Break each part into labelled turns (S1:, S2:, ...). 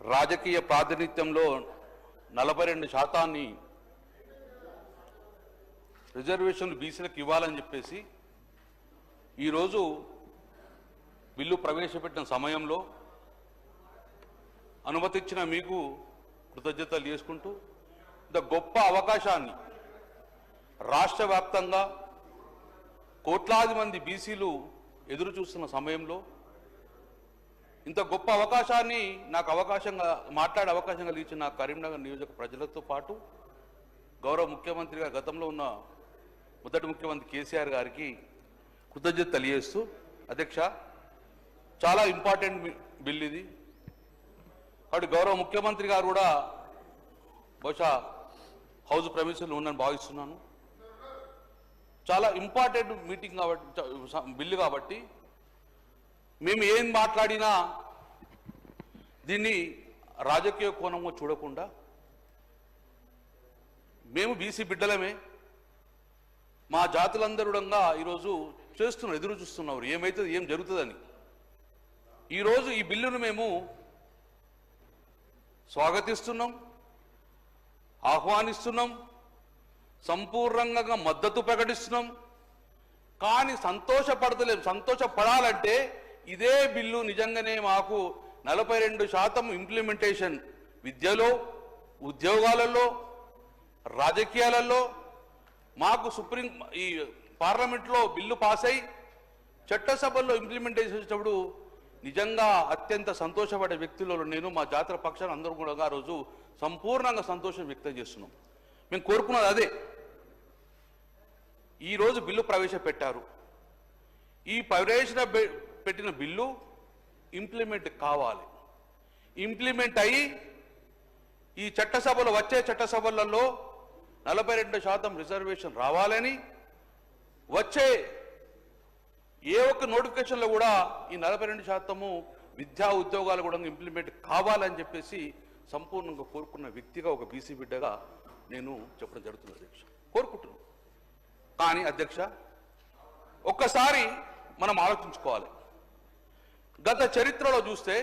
S1: రాజకీయ ప్రాతినిధ్యంలో నలభై రెండు శాతాన్ని రిజర్వేషన్లు బీసీలకు ఇవ్వాలని చెప్పేసి ఈరోజు బిల్లు ప్రవేశపెట్టిన సమయంలో అనుమతిచ్చిన మీకు కృతజ్ఞతలు చేసుకుంటూ ఇంత గొప్ప అవకాశాన్ని రాష్ట్ర వ్యాప్తంగా కోట్లాది మంది బీసీలు ఎదురు చూస్తున్న సమయంలో ఇంత గొప్ప అవకాశాన్ని నాకు అవకాశంగా మాట్లాడే అవకాశం కలిగించిన నా కరీంనగర్ నియోజక ప్రజలతో పాటు గౌరవ ముఖ్యమంత్రిగా గతంలో ఉన్న మొదటి ముఖ్యమంత్రి కేసీఆర్ గారికి కృతజ్ఞత తెలియజేస్తూ అధ్యక్ష చాలా ఇంపార్టెంట్ బిల్ ఇది. కాబట్టి గౌరవ ముఖ్యమంత్రి గారు కూడా బహుశా హౌస్ ప్రమిషన్లు ఉందని భావిస్తున్నాను. చాలా ఇంపార్టెంట్ మీటింగ్ కాబట్టి బిల్లు కాబట్టి మేము ఏం మాట్లాడినా దీన్ని రాజకీయ కోణంగా చూడకుండా మేము బీసీ బిడ్డలమే మా జాతులందరుడంగా ఈరోజు చేస్తున్నారు ఎదురు చూస్తున్నారు ఏమైతుంది ఏం జరుగుతుందని. ఈరోజు ఈ బిల్లును మేము స్వాగతిస్తున్నాం ఆహ్వానిస్తున్నాం సంపూర్ణంగా మద్దతు ప్రకటిస్తున్నాం. కానీ సంతోషపడతలేం. సంతోషపడాలంటే ఇదే బిల్లు నిజంగానే మాకు నలభై రెండు శాతం ఇంప్లిమెంటేషన్ విద్యలో ఉద్యోగాలలో రాజకీయాలలో. మాకు సుప్రీం ఈ పార్లమెంట్లో బిల్లు పాస్ అయి చట్టసభల్లో ఇంప్లిమెంటేషన్ చేసేటప్పుడు నిజంగా అత్యంత సంతోషపడే వ్యక్తులలో నేను మా జాతర పక్షాన్ని అందరూ కూడా ఆ రోజు సంపూర్ణంగా సంతోషం వ్యక్తం చేస్తున్నాం. మేము కోరుకున్నది అదే. ఈరోజు బిల్లు ప్రవేశపెట్టారు. ఈ ప్రవేశ పెట్టిన బిల్లు ఇంప్లిమెంట్ కావాలి. ఇంప్లిమెంట్ అయ్యి ఈ చట్టసభలో వచ్చే చట్టసభలలో నలభై రెండు శాతం రిజర్వేషన్ రావాలని వచ్చే ఏ ఒక్క నోటిఫికేషన్లో కూడా ఈ నలభై రెండు శాతము విద్యా ఉద్యోగాలు కూడా ఇంప్లిమెంట్ కావాలని చెప్పేసి సంపూర్ణంగా కోరుకున్న వ్యక్తిగా ఒక బీసీ బిడ్డగా నేను చెప్పడం జరుగుతుంది అధ్యక్ష. కోరుకుంటున్నాను. కానీ అధ్యక్ష ఒక్కసారి మనం ఆలోచించుకోవాలి. గత చరిత్రలో చూస్తే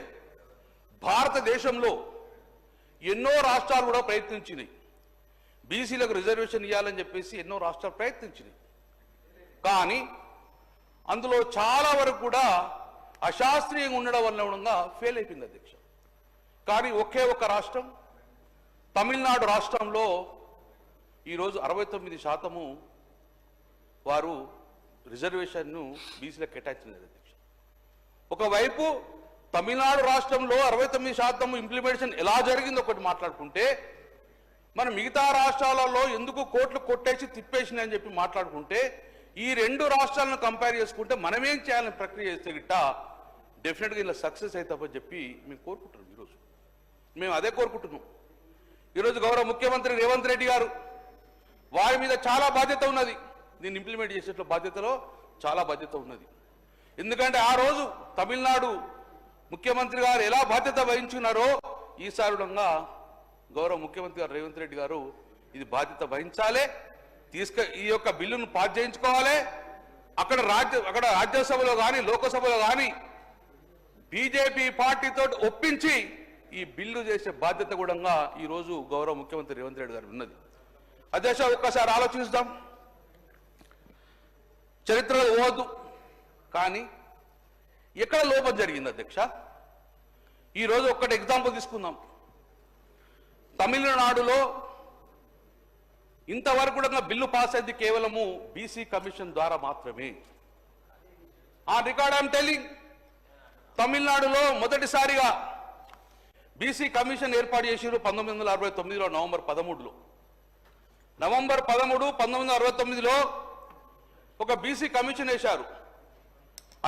S1: భారతదేశంలో ఎన్నో రాష్ట్రాలు కూడా ప్రయత్నించినాయి. బీసీలకు రిజర్వేషన్ ఇవ్వాలని చెప్పేసి ఎన్నో రాష్ట్రాలు ప్రయత్నించినాయి. కానీ అందులో చాలా వరకు కూడా అశాస్త్రీయంగా ఉండడం వల్ల ఉండగా ఫెయిల్ అయిపోయింది అధ్యక్ష. కానీ ఒకే ఒక రాష్ట్రం తమిళనాడు రాష్ట్రంలో ఈరోజు అరవై తొమ్మిది శాతము వారు రిజర్వేషన్ను బీసీలకు కేటాయించలేదు అధ్యక్ష. ఒకవైపు తమిళనాడు రాష్ట్రంలో అరవై తొమ్మిది శాతం ఇంప్లిమెంటేషన్ ఎలా జరిగిందో ఒకటి మాట్లాడుకుంటే మన మిగతా రాష్ట్రాలలో ఎందుకు కోట్లు కొట్టేసి తిప్పేసింది అని చెప్పి మాట్లాడుకుంటే ఈ రెండు రాష్ట్రాలను కంపేర్ చేసుకుంటే మనమేం చేయాలని ప్రక్రియ చేస్తే గిట్ట డెఫినెట్గా ఇలా సక్సెస్ అవుతామని చెప్పి మేము కోరుకుంటున్నాం ఈరోజు. మేము అదే కోరుకుంటున్నాం. ఈరోజు గౌరవ ముఖ్యమంత్రి రేవంత్ రెడ్డి గారు వారి మీద చాలా బాధ్యత ఉన్నది. దీన్ని ఇంప్లిమెంట్ చేసేట్లో బాధ్యతలో చాలా బాధ్యత ఉన్నది. ఎందుకంటే ఆ రోజు తమిళనాడు ముఖ్యమంత్రి గారు ఎలా బాధ్యత వహించున్నారో ఈసారుడంగా గౌరవ ముఖ్యమంత్రి గారు రేవంత్ రెడ్డి గారు ఇది బాధ్యత వహించాలి. తీసుక ఈ యొక్క బిల్లును పాస్ చేయించుకోవాలి. అక్కడ రాజ్య అక్కడ రాజ్యసభలో కానీ లోకసభలో కానీ బీజేపీ పార్టీతో ఒప్పించి ఈ బిల్లు చేసే బాధ్యత కూడా ఈ రోజు గౌరవ ముఖ్యమంత్రి రేవంత్ రెడ్డి గారు ఉన్నది. అధ్యక్ష ఒక్కసారి ఆలోచిస్తాం చరిత్ర పోవద్దు కానీ ఎక్కడ లోపం జరిగింది అధ్యక్ష? ఈరోజు ఒక్కటి ఎగ్జాంపుల్ తీసుకుందాం. తమిళనాడులో ఇంతవరకు కూడా బిల్లు పాస్ అయింది కేవలము బీసీ కమిషన్ ద్వారా మాత్రమే. ఆ రికార్డ్ ఐమ్ టెలింగ్ తమిళనాడులో మొదటిసారిగా బీసీ కమిషన్ ఏర్పాటు చేసిరు పంతొమ్మిది వందల అరవై తొమ్మిదిలో నవంబర్ పదమూడులో. నవంబర్ పదమూడు పంతొమ్మిది వందల అరవై తొమ్మిదిలో ఒక బీసీ కమిషన్ వేశారు.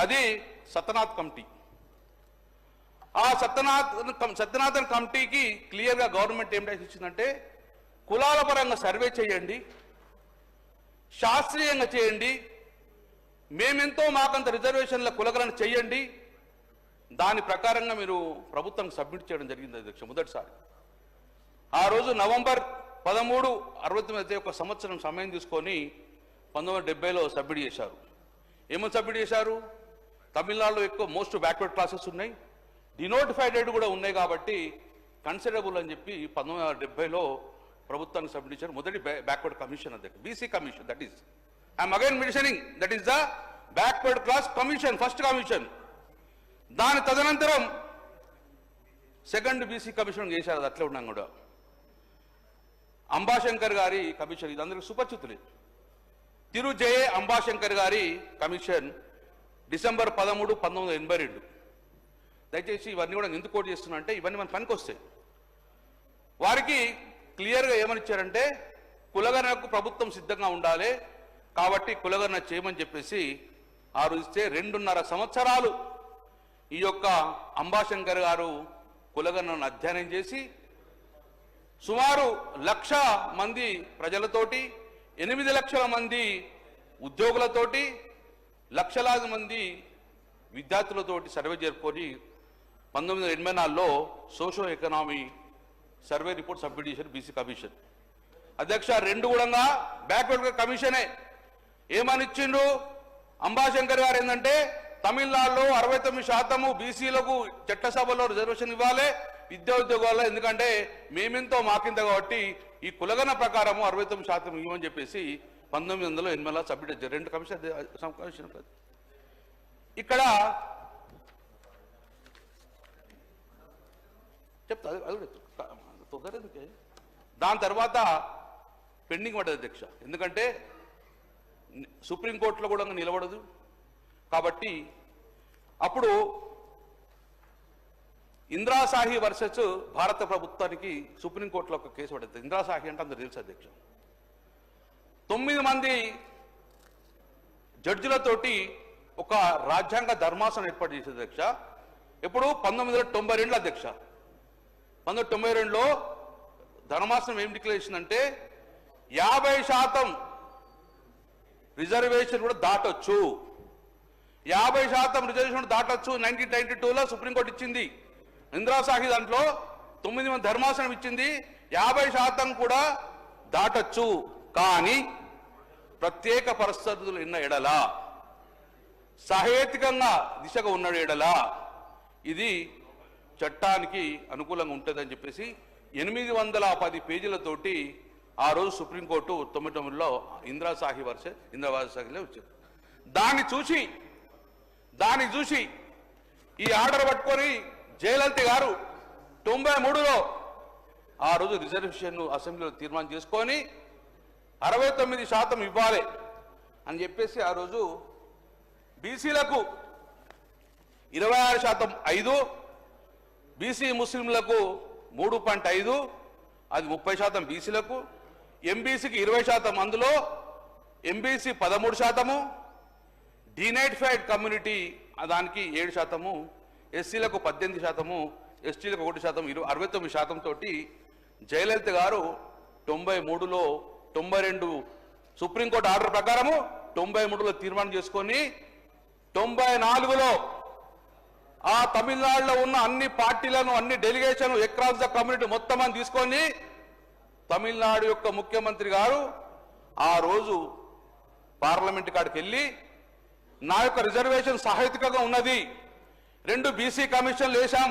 S1: అది సత్యనాథ్ కమిటీ. ఆ సత్యనాథ్ సత్యనాథన్ కమిటీకి క్లియర్గా గవర్నమెంట్ ఏం డైరెక్షన్ ఇచ్చిందంటే కులాల పరంగా సర్వే చేయండి శాస్త్రీయంగా చేయండి మేమెంతో మాకంత రిజర్వేషన్ల కులగలను చేయండి దాని ప్రకారంగా మీరు ప్రభుత్వం సబ్మిట్ చేయడం జరిగింది అధ్యక్ష మొదటిసారి. ఆ రోజు నవంబర్ పదమూడు అరవై తొమ్మిది ఒక సంవత్సరం సమయం తీసుకొని పంతొమ్మిది వందల సబ్మిట్ చేశారు. ఏమని సబ్మిట్ చేశారు? తమిళనాడులో ఎక్కువ మోస్ట్ బ్యాక్వర్డ్ క్లాసెస్ ఉన్నాయి. డినోటిఫైడెడ్ కూడా ఉన్నాయి కాబట్టి కన్సిడరబుల్ అని చెప్పి పంతొమ్మిది వందల డెబ్బైలో ప్రభుత్వానికి సబ్మిట్ మొదటి బ్యాక్వర్డ్ కమిషన్ అధ్యక్ష BC commission that is I'm again mentioning that is the backward class commission first commission దాని తదనంతరం సెకండ్ బీసీ కమిషన్ చేశారు. అది అట్లే ఉన్నాం కూడా. అంబాశంకర్ గారి కమిషన్ ఇది అందరికి సుపరిచితులే. తిరు జే అంబాశంకర్ గారి కమిషన్ డిసెంబర్ పదమూడు పంతొమ్మిది వందల ఎనభై రెండు. దయచేసి ఇవన్నీ కూడా ఎందుకు కోట్ చేస్తున్నా అంటే ఇవన్నీ మన పనికి వస్తాయి. వారికి క్లియర్గా ఏమని ఇచ్చారంటే కులగణకు ప్రభుత్వం సిద్ధంగా ఉండాలి కాబట్టి కులగణన చేయమని చెప్పేసి ఆ ఇస్తే రెండున్నర సంవత్సరాలు ఈ యొక్క అంబాశంకర్ గారు కులగణను అధ్యయనం చేసి సుమారు లక్ష మంది ప్రజలతోటి ఎనిమిది లక్షల మంది ఉద్యోగులతోటి లక్షలాది మంది విద్యార్థులతోటి సర్వే జరుపుకొని పంతొమ్మిది వందల ఎనభై నాలుగులో socio economy survey report submit చేశారు బీసీ కమిషన్. అధ్యక్ష రెండు కూడా బ్యాక్వర్డ్ కమిషనే. ఏమని ఇచ్చిండు అంబాశంకర్ గారు ఏంటంటే తమిళనాడులో అరవై తొమ్మిది శాతము బీసీలకు చట్టసభలో రిజర్వేషన్ ఇవ్వాలి విద్యా ఉద్యోగాల్లో ఎందుకంటే మేమెంతో మాకింత కాబట్టి ఈ కులగన ప్రకారము అరవై తొమ్మిది శాతం ఇవ్వమని చెప్పేసి పంతొమ్మిది వందల ఎనిమిదిలో సబ్మిట్ రెండు కమిషన్ కమిషన్ ఇక్కడ చెప్తా అది అది కూడా దాని తర్వాత పెండింగ్ పడ్డది అధ్యక్ష. ఎందుకంటే సుప్రీంకోర్టులో కూడా నిలబడదు. కాబట్టి అప్పుడు ఇంద్రాసాహి వర్సెస్ భారత ప్రభుత్వానికి సుప్రీంకోర్టులో ఒక కేసు పడుతుంది ఇంద్రాసాహి అంటే అందరు తెలుసు అధ్యక్షం. తొమ్మిది మంది జడ్జిలతోటి ఒక రాజ్యాంగ ధర్మాసనం ఏర్పాటు చేసే అధ్యక్ష. ఇప్పుడు పంతొమ్మిది వందల తొంభై రెండులో అధ్యక్ష. పంతొమ్మిది వందల తొంభై రెండులో ధర్మాసనం ఏం డిక్లేర్ చేసిందంటే యాభై శాతం రిజర్వేషన్ కూడా దాటొచ్చు. యాభై శాతం రిజర్వేషన్ దాటొచ్చు. నైన్టీన్ నైన్టీ టూలో సుప్రీంకోర్టు ఇచ్చింది. ఇందిరా సాహి దాంట్లో తొమ్మిది మంది ధర్మాసనం ఇచ్చింది. యాభై శాతం కూడా దాటొచ్చు. కానీ ప్రత్యేక పరిస్థితులు ఉన్న ఎడల సహేతుకంగా దిశగా ఉన్న ఎడల ఇది చట్టానికి అనుకూలంగా ఉంటుందని చెప్పేసి ఎనిమిది వందల పది పేజీలతోటి ఆ రోజు సుప్రీంకోర్టు తొమ్మిది తొమ్మిదిలో ఇంద్రాసాహి వర్ష ఇందిరాసాహిలో వచ్చింది దాన్ని చూసి దాన్ని చూసి ఈ ఆర్డర్ పట్టుకొని జయలలిత గారు తొంభై మూడులో ఆ రోజు రిజర్వేషన్ అసెంబ్లీలో తీర్మానం చేసుకొని అరవై తొమ్మిది శాతం ఇవ్వాలి అని చెప్పేసి ఆ రోజు బీసీలకు ఇరవై ఆరు శాతం ఐదు బీసీ ముస్లింలకు మూడు పాయింట్ ఐదు అది ముప్పై శాతం బీసీలకు ఎంబీసీకి ఇరవై శాతం అందులో ఎంబీసీ పదమూడు శాతము డినైటిఫైడ్ కమ్యూనిటీ దానికి ఏడు శాతము ఎస్సీలకు పద్దెనిమిది శాతము ఎస్టీలకు ఒకటి శాతం ఇరవై అరవై తొమ్మిది శాతం తోటి జయలలిత గారు తొంభై మూడులో తొంభై రెండు సుప్రీంకోర్టు ఆర్డర్ ప్రకారము తొంభై మూడులో తీర్మానం చేసుకొని తొంభై నాలుగులో ఆ తమిళనాడులో ఉన్న అన్ని పార్టీలను అన్ని డెలిగేషన్ ఎక్రాస్ ద కమ్యూనిటీ మొత్తం అని తీసుకొని తమిళనాడు యొక్క ముఖ్యమంత్రి గారు ఆ రోజు పార్లమెంట్ కాడికి వెళ్ళి నా యొక్క రిజర్వేషన్ సహాయతికంగా ఉన్నది. రెండు బీసీ కమిషన్లు వేశాం.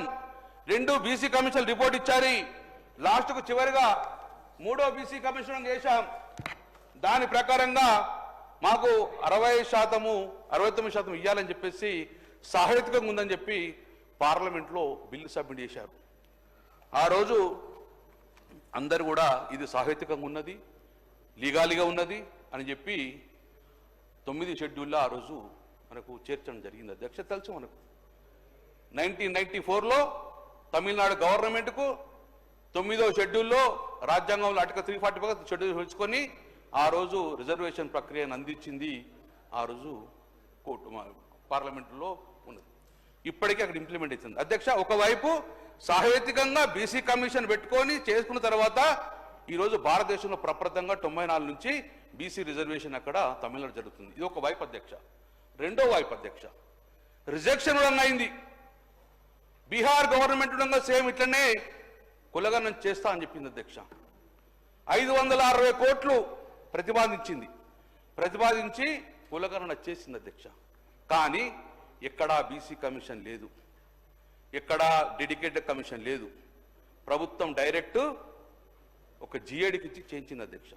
S1: రెండు బీసీ కమిషన్ రిపోర్ట్ ఇచ్చారు. లాస్ట్కు చివరిగా మూడో బీసీ కమిషన్ చేశాం. దాని ప్రకారంగా మాకు అరవై శాతము అరవై తొమ్మిది శాతం ఇవ్వాలని చెప్పేసి సహాయతికంగా ఉందని చెప్పి పార్లమెంట్లో బిల్లు సబ్మిట్ చేశారు. ఆ రోజు అందరు కూడా ఇది సాహిత్యకంగా ఉన్నది లీగాలిగా ఉన్నది అని చెప్పి తొమ్మిది షెడ్యూల్లో ఆ రోజు మనకు చేర్చడం జరిగింది. అధ్యక్ష తెలుసు మనకు నైన్టీన్ నైన్టీ ఫోర్లో తమిళనాడు గవర్నమెంట్కు తొమ్మిదో షెడ్యూల్లో రాజ్యాంగంలో article three forty five schedule ఉంచుకొని ఆ రోజు రిజర్వేషన్ ప్రక్రియను అందించింది. ఆ రోజు కోర్టు పార్లమెంటులో ఉన్నది. ఇప్పటికీ అక్కడ ఇంప్లిమెంట్ అవుతుంది. అధ్యక్ష ఒకవైపు సాహేతికంగా బీసీ కమిషన్ పెట్టుకొని చేసుకున్న తర్వాత ఈరోజు భారతదేశంలో ప్రప్రదంగా తొంభై నాలుగు నుంచి బీసీ రిజర్వేషన్ అక్కడ తమిళనాడు జరుగుతుంది. ఇది ఒక వైపు అధ్యక్ష. రెండో వైపు అధ్యక్ష రిజెక్షన్ కూడా అయింది. బీహార్ గవర్నమెంట్ ఉండగా సేమ్ ఇట్లనే కులగనం చేస్తా అని చెప్పింది అధ్యక్ష. ఐదు వందల అరవై కోట్లు ప్రతిపాదించింది. ప్రతిపాదించి కులగణన చేసింది అధ్యక్ష. కానీ ఎక్కడా బీసీ కమిషన్ లేదు. ఎక్కడా డెడికేటెడ్ కమిషన్ లేదు. ప్రభుత్వం డైరెక్ట్ ఒక జిఏడికి ఇచ్చి చేయించింది అధ్యక్ష.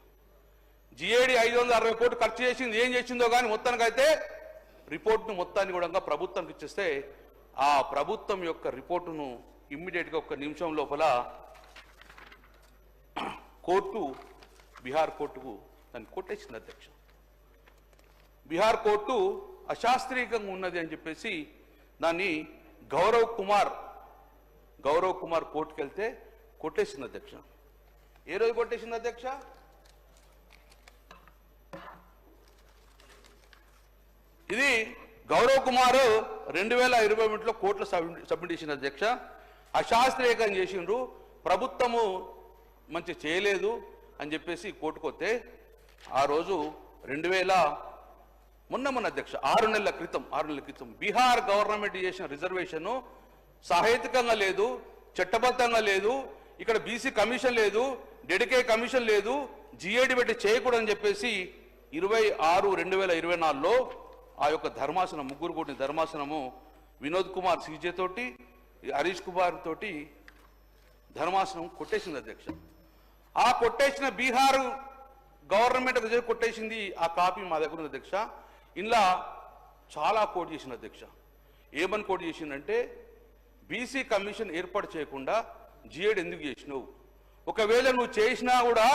S1: జిఏడి ఐదు వందల అరవై కోట్లు ఖర్చు చేసింది. ఏం చేసిందో కానీ మొత్తానికైతే రిపోర్ట్ను మొత్తాన్ని కూడా ప్రభుత్వానికి ఇచ్చేస్తే ఆ ప్రభుత్వం యొక్క రిపోర్టును ఇమ్మీడియట్గా ఒక నిమిషం లోపల కోర్టు బీహార్ కోర్టుకు దాన్ని కొట్టేసింది అధ్యక్ష. బీహార్ కోర్టు అశాస్త్రీయంగా ఉన్నది అని చెప్పేసి దాన్ని గౌరవ్ కుమార్ గౌరవ్ కుమార్ కోర్టుకు వెళ్తే కొట్టేసింది అధ్యక్ష. ఏ రోజు కొట్టేసింది అధ్యక్ష? ఇది గౌరవ్ కుమార్ రెండు వేల ఇరవై ఒకటిలో కోర్టులో సబ్మిట్ చేసిన అధ్యక్ష. అశాస్త్రీయంగా చేసిండ్రు. ప్రభుత్వము మంచి చేయలేదు అని చెప్పేసి కోర్టుకు వస్తే ఆ రోజు రెండు వేల మొన్న మొన్న అధ్యక్ష ఆరు నెలల క్రితం ఆరు నెలల క్రితం బీహార్ గవర్నమెంట్ చేసిన రిజర్వేషన్ సాహిత్యకంగా లేదు చట్టబద్ధంగా లేదు ఇక్కడ బీసీ కమిషన్ లేదు డెడికే కమిషన్ లేదు జిఏడి పెట్టి చేయకూడదని చెప్పేసి ఇరవై ఆరు రెండు వేల ఇరవై నాలుగులో ఆ యొక్క ధర్మాసనం ముగ్గురు కూడిన ధర్మాసనము వినోద్ కుమార్ సిజే తోటి హరీష్ కుమార్ తోటి ధర్మాసనం కొట్టేసింది అధ్యక్ష. ఆ కొట్టేసిన బీహార్ గవర్నమెంట్ రిజర్వ్ కొట్టేసింది ఆ కాపీ మా దగ్గర ఉంది అధ్యక్ష. ఇలా చాలా కోట్ చేసిన అధ్యక్ష. ఏమని కోట్ చేసిందంటే బీసీ కమిషన్ ఏర్పాటు చేయకుండా జిఏడ్ ఎందుకు చేసినావు? ఒకవేళ నువ్వు చేసినా కూడా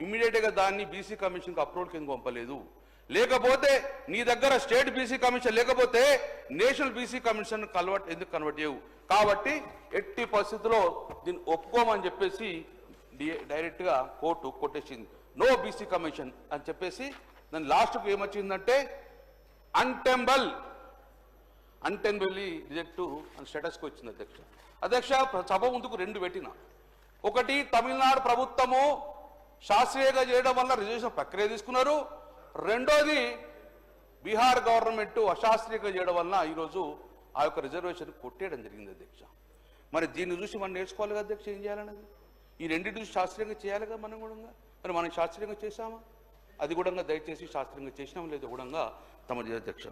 S1: ఇమ్మీడియట్గా దాన్ని బీసీ కమిషన్కి అప్రూవల్ కింద పంపలేదు. లేకపోతే నీ దగ్గర స్టేట్ బీసీ కమిషన్ లేకపోతే నేషనల్ బీసీ కమిషన్ కన్వర్ట్ ఎందుకు కన్వర్ట్ చేయవు? కాబట్టి ఎట్టి పరిస్థితుల్లో దీన్ని ఒప్పుకోమని చెప్పేసి డైరెక్ట్గా కోర్టు కొట్టేసింది. నో బీసీ కమిషన్ అని చెప్పేసి దాని లాస్ట్కు ఏమొచ్చిందంటే అన్టెంబల్. అన్టెంబల్లీ రిజెక్ట్ అని స్టేటస్కి వచ్చింది అధ్యక్ష. అధ్యక్ష సభ ముందుకు రెండు పెట్టిన. ఒకటి తమిళనాడు ప్రభుత్వము శాస్త్రీయంగా చేయడం వల్ల రిజర్వేషన్ ప్రక్రియ తీసుకున్నారు. రెండోది బీహార్ గవర్నమెంట్ అశాస్త్రీయంగా చేయడం వలన ఈరోజు ఆ యొక్క రిజర్వేషన్ కొట్టేయడం జరిగింది అధ్యక్ష. మరి దీన్ని చూసి మనం నేర్చుకోవాలి కదా అధ్యక్ష ఏం చేయాలనేది? ఈ రెండింటి శాస్త్రీయంగా చేయాలిగా మనం కూడా మరి మనం శాస్త్రీయంగా చేశామా? అది కూడా దయచేసి శాస్త్రీయంగా చేసినాం లేదు కూడా తమ అధ్యక్ష.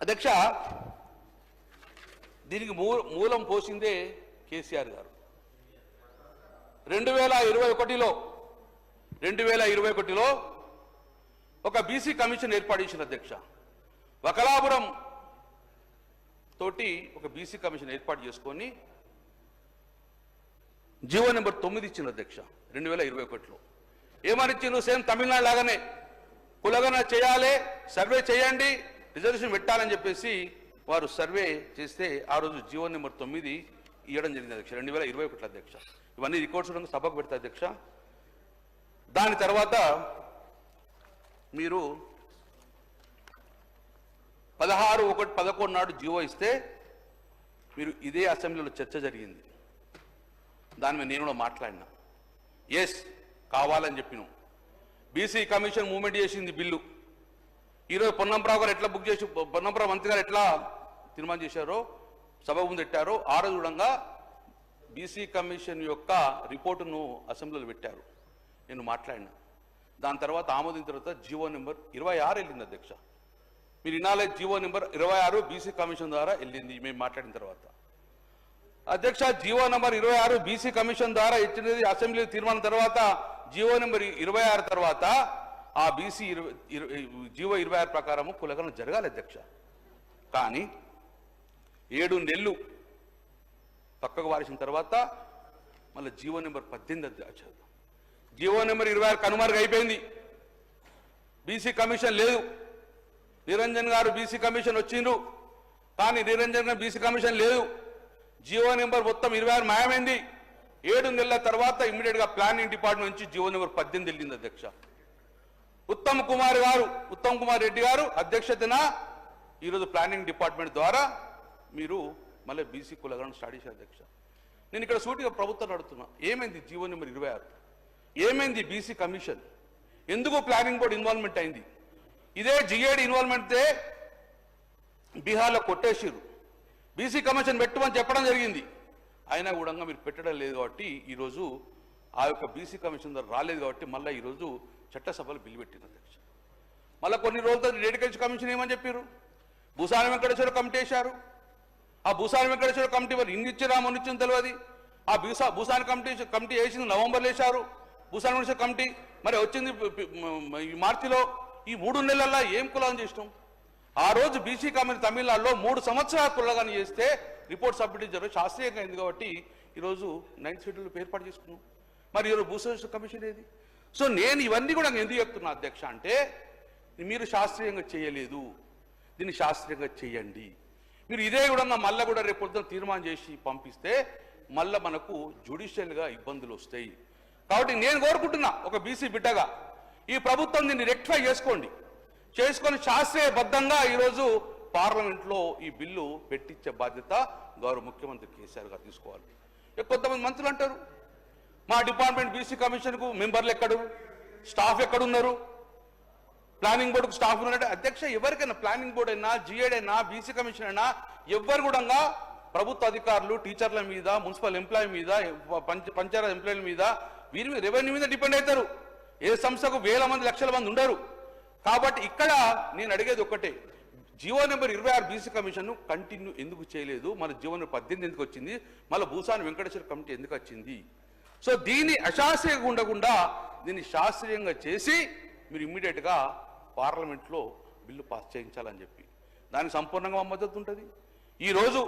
S1: అధ్యక్ష దీనికి మూ మూలం పోసిందే కేసీఆర్ గారు. రెండు వేల ఇరవై ఒకటిలో రెండు వేల ఇరవై ఒకటిలో ఒక బీసీ కమిషన్ ఏర్పాటు చేసిన అధ్యక్ష. వకలాపురం తోటి ఒక బీసీ కమిషన్ ఏర్పాటు చేసుకొని జీవో నెంబర్ తొమ్మిది ఇచ్చిన అధ్యక్ష రెండు వేల ఇరవై ఒకటిలో. ఏమనిచ్చిండు సేమ్ తమిళనాడు లాగానే. కులగన చేయాలి సర్వే చేయండి రిజర్వేషన్ పెట్టాలని చెప్పేసి వారు సర్వే చేస్తే ఆ రోజు జీవో నెంబర్ తొమ్మిది ఇవ్వడం జరిగింది అధ్యక్ష రెండు వేల ఇరవై ఒకటి అధ్యక్ష. ఇవన్నీ రికార్డ్స్ ఉండగా సభకు పెడతా అధ్యక్ష. దాని తర్వాత మీరు పదహారు ఒకటి పదకొండు నాడు జీవో ఇస్తే మీరు ఇదే అసెంబ్లీలో చర్చ జరిగింది. దాని మీద నేను కూడా మాట్లాడినా. ఎస్ కావాలని చెప్పిన. బీసీ కమిషన్ మూమెంట్ చేసింది బిల్లు. ఈరోజు పొన్నంరావు గారు ఎట్లా బుక్ చేసి పొన్నంరావు మంత్రి గారు ఎట్లా తీర్మానం చేశారో సభ ముందు పెట్టారో ఆ రోజు కూడా బీసీ కమిషన్ యొక్క రిపోర్టును అసెంబ్లీలో పెట్టారు. నేను మాట్లాడినా. దాని తర్వాత ఆమోదించిన తర్వాత జీవో నెంబర్ ఇరవై ఆరు వెళ్ళింది అధ్యక్ష. మీరు వినాలే జీవో నెంబర్ ఇరవై ఆరు బీసీ కమిషన్ ద్వారా వెళ్ళింది మేము మాట్లాడిన తర్వాత. అధ్యక్ష జీవో నెంబర్ ఇరవై ఆరు బీసీ కమిషన్ ద్వారా ఇచ్చినది అసెంబ్లీ తీర్మానం తర్వాత జీవో నెంబర్ ఇరవై ఆరు తర్వాత ఆ బీసీ ఇరవై జీవో ఇరవై ఆరు ప్రకారము కులగనం జరగాలి అధ్యక్ష. కానీ ఏడు నెలలు పక్కకు వారిసిన తర్వాత మళ్ళీ జీవో నెంబర్ పద్దెనిమిది అధ్యక్ష. జీవో నెంబర్ ఇరవై ఆరు కనుమరుగు అయిపోయింది. బీసీ కమిషన్ లేదు. నిరంజన్ గారు బీసీ కమిషన్ వచ్చిండ్రు. కానీ నిరంజన్ గారు బీసీ కమిషన్ లేదు. జియో నెంబర్ మొత్తం ఇరవై ఆరు మాయమైంది. ఏడు నెలల తర్వాత ఇమ్మీడియట్గా ప్లానింగ్ డిపార్ట్మెంట్ నుంచి జియో నెంబర్ పద్దెనిమిది వెళ్ళింది అధ్యక్ష. ఉత్తమ్ కుమార్ గారు ఉత్తమ్ కుమార్ రెడ్డి గారు అధ్యక్షతన ఈరోజు ప్లానింగ్ డిపార్ట్మెంట్ ద్వారా మీరు మళ్ళీ బీసీ కులగడం స్టార్ట్ చేశారు అధ్యక్ష. నేను ఇక్కడ సూటిగా ప్రభుత్వం నడుతున్నా. ఏమైంది జీవో నెంబర్ ఇరవై ఆరు? ఏమైంది బీసీ కమిషన్? ఎందుకు ప్లానింగ్ బోర్డు ఇన్వాల్వ్మెంట్ అయింది? ఇదే జిఏడి ఇన్వాల్వ్మెంట్తే బీహార్లో కొట్టేసిరు బీసీ కమిషన్ పెట్టమని చెప్పడం జరిగింది. అయినా కూడా మీరు పెట్టడం లేదు కాబట్టి ఈరోజు ఆ యొక్క బీసీ కమిషన్ ద్వారా రాలేదు కాబట్టి మళ్ళీ ఈరోజు చట్టసభలు బిల్లు పెట్టింది అధ్యక్ష. మళ్ళీ కొన్ని రోజులతో తర్వాత డెడికేషన్ కమిషన్ ఏమని చెప్పారు? భూసాని వెంకటేశ్వర కమిటీ వేశారు. ఆ భూసాని వెంకటేశ్వర కమిటీ మరి ఇన్ని ఇచ్చిరా మొన్నిచ్చింది తెలియదు. ఆ భూసా భూసాని కమిటీ కమిటీ వేసింది నవంబర్లో వేశారు. భూసాని వెంకటేశ్వర కమిటీ మరి వచ్చింది ఈ మార్చిలో ఈ మూడు నెలల్లో ఏం కులం చేసినాం? ఆ రోజు బీసీ కమిటీ తమిళనాడులో మూడు సంవత్సరాల కులగాని చేస్తే రిపోర్ట్ సబ్మిట్ జరగదు శాస్త్రీయంగా అయింది కాబట్టి ఈరోజు నైన్త్ షెడ్యూల్ ఏర్పాటు చేసుకున్నాం. మరి ఈరోజు భూసేశ్వర కమిషన్ ఏది? సో నేను ఇవన్నీ కూడా ఎందుకు చెప్తున్నా అధ్యక్ష అంటే మీరు శాస్త్రీయంగా చేయలేదు. దీన్ని శాస్త్రీయంగా చేయండి. మీరు ఇదే కూడా మళ్ళీ కూడా రేపు పొద్దున తీర్మానం చేసి పంపిస్తే మళ్ళీ మనకు జ్యుడిషియల్గా ఇబ్బందులు వస్తాయి. కాబట్టి నేను కోరుకుంటున్నా ఒక బీసీ బిడ్డగా ఈ ప్రభుత్వం దీన్ని రెక్టిఫై చేసుకోండి. చేసుకొని శాస్త్రీయబద్ధంగా ఈరోజు పార్లమెంట్లో ఈ బిల్లు పెట్టించే బాధ్యత గౌరవ ముఖ్యమంత్రి కేసీఆర్ గారు తీసుకోవాలి. కొంతమంది మంత్రులు అంటారు మా డిపార్ట్మెంట్ బీసీ కమిషన్కు మెంబర్లు ఎక్కడు స్టాఫ్ ఎక్కడున్నారు ప్లానింగ్ బోర్డుకు స్టాఫ్ ఉన్నారంటే అధ్యక్ష ఎవరికైనా ప్లానింగ్ బోర్డు అయినా జిఏడ్ అయినా బీసీ కమిషన్ అయినా ఎవరు కూడా ప్రభుత్వ అధికారులు టీచర్ల మీద మున్సిపల్ ఎంప్లాయీ మీద పంచ పంచాయతీ ఎంప్లాయీల మీద వీరి మీద రెవెన్యూ మీద డిపెండ్ అవుతారు. ఏ సంస్థకు వేల మంది లక్షల మంది ఉండరు. కాబట్టి ఇక్కడ నేను అడిగేది ఒక్కటే. జీవో నెంబర్ ఇరవై ఆరు బీసీ కమిషన్ కంటిన్యూ ఎందుకు చేయలేదు? మన జీవో నెంబర్ పద్దెనిమిది ఎందుకు వచ్చింది? మళ్ళీ భూసాని వెంకటేశ్వర కమిటీ ఎందుకు వచ్చింది? సో దీన్ని అశాస్త్రీయంగా ఉండకుండా దీన్ని శాస్త్రీయంగా చేసి మీరు ఇమ్మీడియట్గా పార్లమెంట్లో బిల్లు పాస్ చేయించాలని చెప్పి. దానికి సంపూర్ణంగా మా మద్దతు ఉంటుంది. ఈ రోజు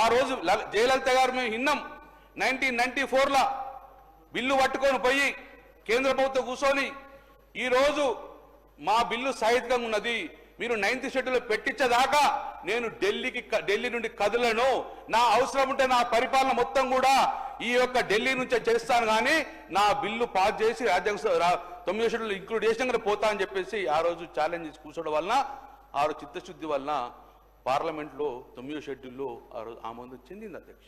S1: ఆ రోజు జయలలిత గారు మేము విన్నాం. నైన్టీన్ నైన్టీ ఫోర్లో బిల్లు పట్టుకొని పోయి కేంద్ర ప్రభుత్వం కూర్చొని ఈరోజు మా బిల్లు సహితంగా ఉన్నది. మీరు నైన్త్ షెడ్యూల్ పెట్టించేదాకా నేను ఢిల్లీకి క- ఢిల్లీ నుండి కదలను. నా అవసరం ఉంటే నా పరిపాలన మొత్తం కూడా ఈ యొక్క ఢిల్లీ నుంచే చేస్తాను కానీ నా బిల్లు పాస్ చేసి రాజ్యాంగ స- తొమ్మిదో షెడ్యూల్ ఇంక్లూడ్ చేసినాక పోతా అని చెప్పేసి ఆ రోజు ఛాలెంజ్ చేసి కూర్చోవడం వలన ఆ రోజు చిత్తశుద్ధి వలన పార్లమెంట్లో తొమ్మిదో షెడ్యూల్లో ఆ రోజు ఆమోదం చెందింది అధ్యక్ష.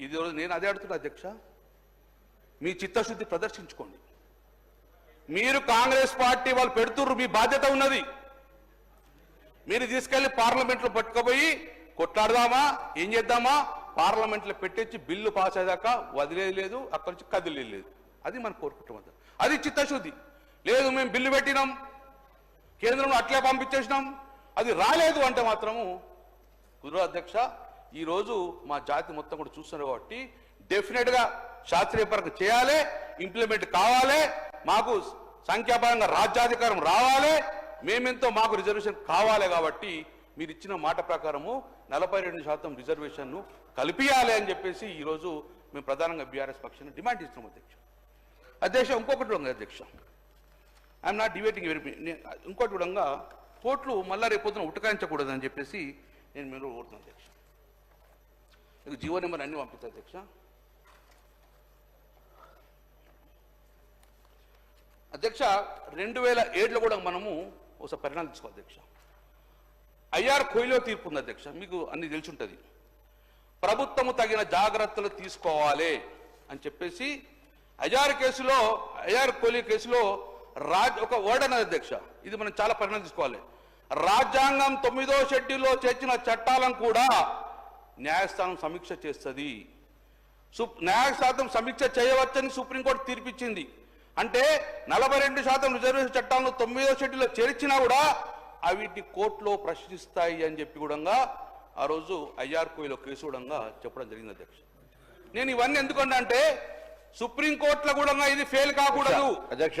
S1: ఇది రోజు నేను అదే అడుగుతున్నా అధ్యక్ష. మీ చిత్తశుద్ధి ప్రదర్శించుకోండి. మీరు కాంగ్రెస్ పార్టీ వాళ్ళు పెడుతుర్రు మీ బాధ్యత ఉన్నది. మీరు తీసుకెళ్ళి పార్లమెంట్లో పట్టుకుపోయి కొట్లాడదామా ఏం చేద్దామా? పార్లమెంట్లో పెట్టించి బిల్లు పాస్ అయ్యాక వదిలేదు లేదు అక్కడి నుంచి కదిలేదు అది మనం కోరుకుంటాం అది చిత్తశుద్ధి. లేదు మేము బిల్లు పెట్టినాం కేంద్రంలో అట్లే పంపించేసినాం అది రాలేదు అంటే మాత్రము గురు అధ్యక్ష ఈరోజు మా జాతి మొత్తం కూడా చూస్తున్నారు కాబట్టి డెఫినెట్గా శాస్త్రీయ శాస్త్రీయపరంగా చేయాలి ఇంప్లిమెంట్ కావాలి. మాకు సంఖ్యాపరంగా రాజ్యాధికారం రావాలి మేమెంతో మాకు రిజర్వేషన్ కావాలి కాబట్టి మీరు ఇచ్చిన మాట ప్రకారము నలభై రెండు శాతం రిజర్వేషన్ను కల్పియాలి అని చెప్పేసి ఈరోజు మేము ప్రధానంగా బీఆర్ఎస్ పక్షాన్ని డిమాండ్ చేస్తున్నాం అధ్యక్ష. అధ్యక్ష ఇంకొకటి ఉంది అధ్యక్ష. ఐఎమ్ నాట్ డిబేటింగ్ వెరీ ఇంకోటి కూడా కోట్లు మళ్ళా రేపొద్దున ఉటకాయించకూడదని చెప్పేసి నేను మీరు కోరుతున్నాను అధ్యక్ష. మీకు జీవో నెంబర్ అన్ని పంపిస్తాను అధ్యక్ష. అధ్యక్ష రెండు వేల ఏడులో కూడా మనము ఒకసారి పరిణామం తీసుకోవాలి అధ్యక్ష. ఐఆర్ కోయిలో తీర్పు ఉంది అధ్యక్ష మీకు అన్ని తెలిసి ఉంటుంది ప్రభుత్వము తగిన జాగ్రత్తలు తీసుకోవాలి అని చెప్పేసి అజార్ కేసులో అజార్ కోహ్లీ కేసులో రాజ్ ఒక వర్డ్ అన్నది అధ్యక్ష ఇది మనం చాలా పరిణామం తీసుకోవాలి. రాజ్యాంగం తొమ్మిదో షెడ్యూల్లో చేర్చిన చట్టాలను కూడా న్యాయస్థానం సమీక్ష చేస్తుంది. సు- న్యాయశాతం సమీక్ష చేయవచ్చని సుప్రీంకోర్టు తీర్పిచ్చింది. అంటే నలభై రెండు శాతం రిజర్వేషన్ చట్టాలను తొమ్మిదో షెడ్యూల్లో చేర్చినా కూడా అవిటిని కోర్టులో ప్రశ్నిస్తాయి అని చెప్పి కూడా ఆ రోజు ఐఆర్కోయిలో కేసు కూడా చెప్పడం జరిగింది అధ్యక్ష. నేను ఇవన్నీ ఎందుకంటే అంటే సుప్రీంకోర్టులో కూడా ఇది ఫెయిల్ కాకూడదు.
S2: అధ్యక్ష